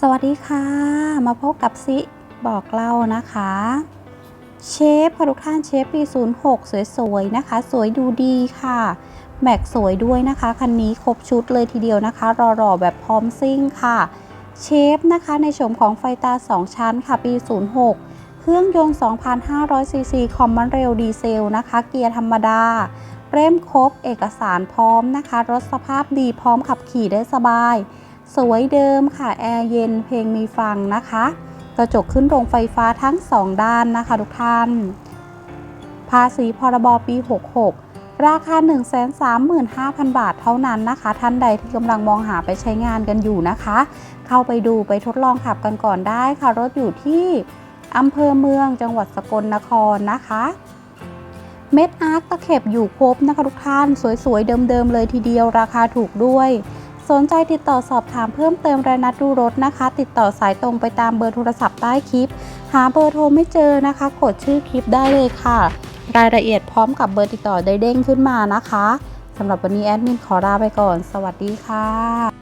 สวัสดีค่ะ มาพบกับซิบอกเล่านะคะ เชฟค่ะทุกท่านเชฟปี 06 สวยๆนะคะ สวยดูดีค่ะ แม็กสวยด้วยนะคะ คันนี้ครบชุดเลยทีเดียวนะคะ รอๆแบบพร้อมซิ่งค่ะ เชฟนะคะในโฉมของไฟตา 2 ชั้นค่ะปี 06 เครื่องยนต์ 2,500ซีซีคอมมอนเรลดีเซลนะคะ เกียร์ธรรมดาเร่มครบเอกสารพร้อมนะคะ รถสภาพดีพร้อมขับขี่ได้สบาย สวยเดิมค่ะ แอร์เย็นเพลงมีฟังนะคะ กระจกขึ้นโรงไฟฟ้าทั้ง 2 ด้านนะคะทุกท่าน ภาษีพรบปี 66 ราคา 135,000 บาทเท่านั้นนะคะ ท่านใดที่กำลังมองหาไปใช้งานกันอยู่นะคะ เข้าไปดูไปทดลองขับกันก่อนได้ค่ะ รถอยู่ที่อำเภอเมืองจังหวัดสกลนครนะคะเม็ดอาร์คตะเข็บอยู่ครบนะคะทุกท่าน สวยๆ เดิมๆ เลยทีเดียวราคาถูกด้วย สนใจติดต่อสอบถามเพิ่มเติมและนัดดูรถนะคะ ติดต่อสายตรงไปตามเบอร์โทรศัพท์ใต้คลิป หาเบอร์โทรไม่เจอนะคะ กดชื่อคลิปได้เลยค่ะ รายละเอียดพร้อมกับเบอร์ติดต่อได้เด้งขึ้นมานะคะสำหรับวันนี้แอดมินขอลาไปก่อน สวัสดีค่ะ